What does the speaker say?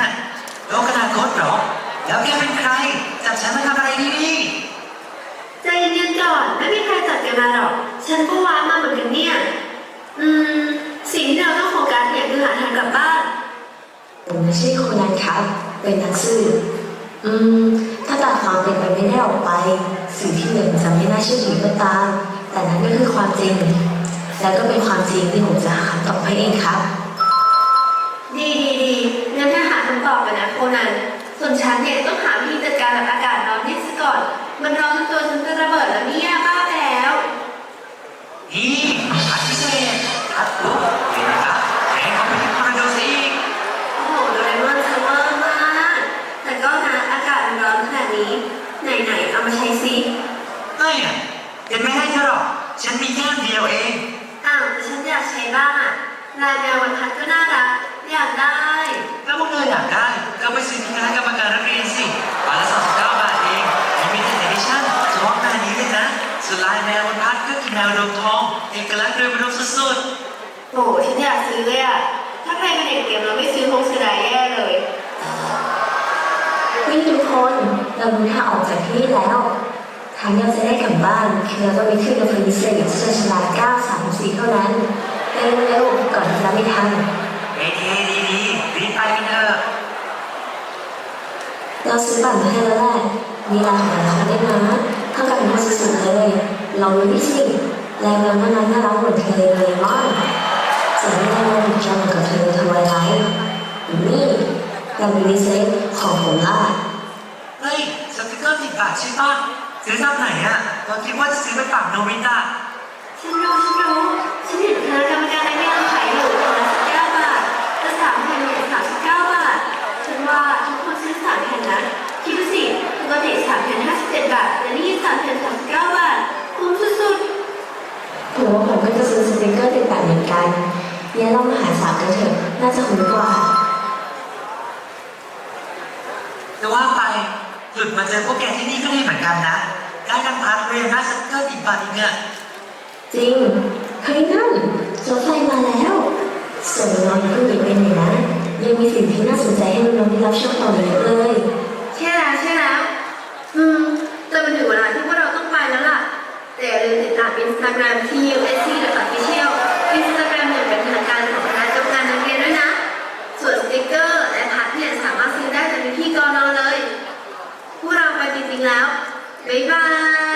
น่ะโลกอนาคตหรอ แล้วแกเป็นใคร จับฉันมาทำอะไรที่นี่ใจเย็นๆก่อน ไม่มีใครจัดแกมาหรอก ฉันก็ว้ามาเหมือนกันเนี่ย อืม สิ่งที่เราต้องโฟกัสเนี่ยคือหาทางกลับบ้าน ผมไม่ใช่คนนั้นครับ เป็นนักสื่ออืม ถ้าตัดความเป็นไปไม่ได้ออกไป สิ่งที่หนึ่งจะไม่น่าเชื่อถือก็ตาม แต่นั้นก็คือความจริง และก็เป็นความจริงที่ผมจะหาคำตอบให้เองครับ โคนันส่วนฉันเนี่ยต้องหาวิธีจัดการกับอากาศร้อนนี่ซะก่อน มันร้อนจนตัวฉันจะระเบิดแล้วเนี่ยบ้าไปแล้วนี่อัดพิเศษอัดปุ๊บเห็นไหมครับแรงเข้าไปที่คอนโดซะอีกโอ้โหโดเรมอนเซอร์เวอร์มากแต่ก็นะอากาศมันร้อนขนาดนี้ ไหนๆเอามาใช้ซิไม่อะยังไม่ให้เธอหรอก ฉันมีแค่อันเดียวเองอ้าวแต่ฉันอยากใช้บ้างอะลายแมววันพัดก็น่ารัก แมวบนพัดก็คือแมวดวงทอง เอกลักษณ์โดยอุดมสุดโอ้ฉันอยากซื้อเลยอะถ้าใครเป็นเด็กเตรียมเราไม่ซื้อคงเสียดายแย่เลย นี่ทุกคนเรารู้ทางออกจากที่นี่แล้วทางที่เราจะได้กลับบ้านคือเราต้องไปขึ้นรถไฟพิเศษเชิญชลา934 เท่านั้นเร็วๆก่อนที่จะไม่ทันๆเอเทดีดีๆรีบไปกันเถอะเราซื้อบัตรมาให้แล้วแหละมีราคาราคาได้นะ เท่ากับเป็นคนสุดๆเลยเรารู้ดิสิแรงเงินน่ารักน่ารักเหมือนเธอเลยมากจะไม่ได้เงินจะเหมือนกับเธอทำไมไรนี่แรงบิเซตของผมล่ะเฮ้ยสติกเกอร์สิบบาทใช่ปะซื้อจากไหนอะเราคิดว่าจะซื้อไปฝากโนบิตะฉันรู้ฉันรู้ฉันเห็นคณะกรรมการไอ้เนี่ยขายอยู่ บเจ็ดบาทแต่นี่สามแผ่นสามสิบเก้าบาทคุ้มสุดผมว่าผมก็จะซื้อสติกเกอร์ติดแบบเหมือนกันเนี่ยเรามาหาสาวกันเถอะ น่าจะคุ้มกว่า จะว่าไปหลุดมาเจอพวกแกที่นี่ก็ดีเหมือนกันนะ ได้ทั้งพัดเรียนได้สติกเกอร์สิบบาทอีกเนี่ยจริงเฮ้ยนั่นรถไฟมาแล้วส่วนน้องผู้หญิงเป็นไงนะยังมีสิ่งที่น่าสนใจให้น้องๆได้รับชมต่อเยอะเลย แต่อย่าลืมติดตามอินสตาแกรมที่ USC The Official อินสตาแกรมอย่างเป็นทางการของคณะกรรมการนักเรียนด้วยนะ ส่วนสติกเกอร์และพัดเนี่ยสามารถซื้อได้จากพี่กอนอเลย พวกเราไปจริงๆแล้ว บ๊ายบาย